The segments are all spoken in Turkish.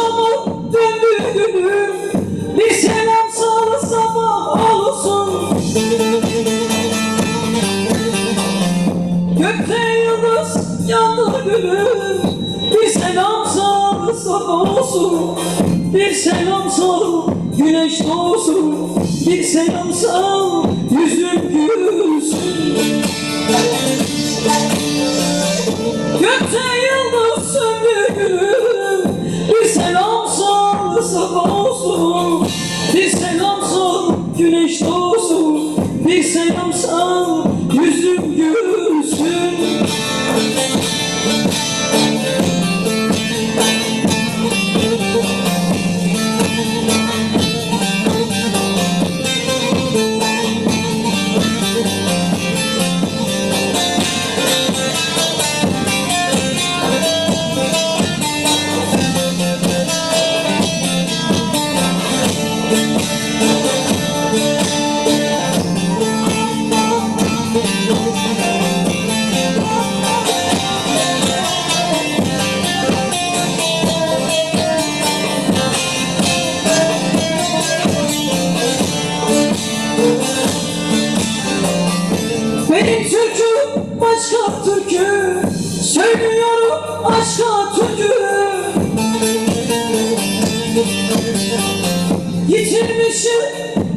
akşamım döndü günüm Bir selam salı sabah olsun. Yıldız yandı gülüm. Bir selam salı sabah Bir selam sal güneş doğsun. Bir selam sal yüzüm gül olsun. Bir selam güneş doğsun. Bir selam yüzüm gülsün başka türkü Söylüyorum aşka türkü. Yitirmişim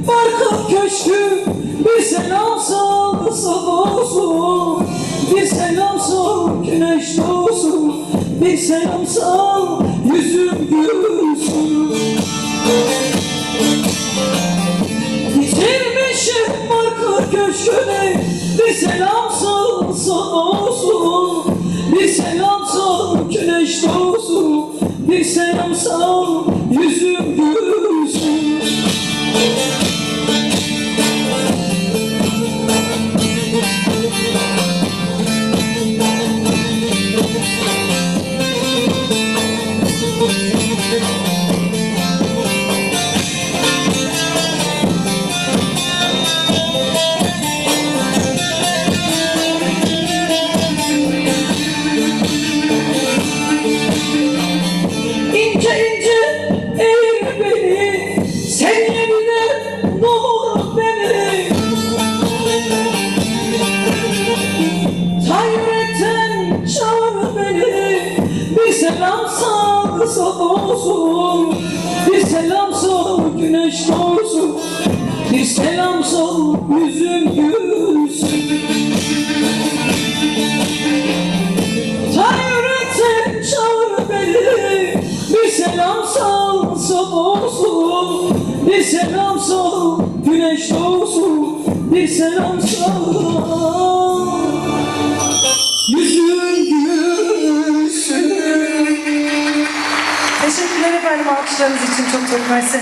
barkın köşkü. Bir selam sal sabah olsun. Bir selam sal güneş doğsun. Bir selam sal yüzüm gülsün köşküne Bir selam sal sabah olsun. Bir selam sal güneş doğsun. Bir selam sal yüzüm gülsün selam sal sabah Bir selam sal güneş doğsun. Bir selam sal yüzüm gülsün. Hayretten çağır beni. Bir selam sal sabah Bir selam doğsun Selam sal Yüzün gülsün. Teşekkürler efendim alkışlarınız için. Çok çok mersi.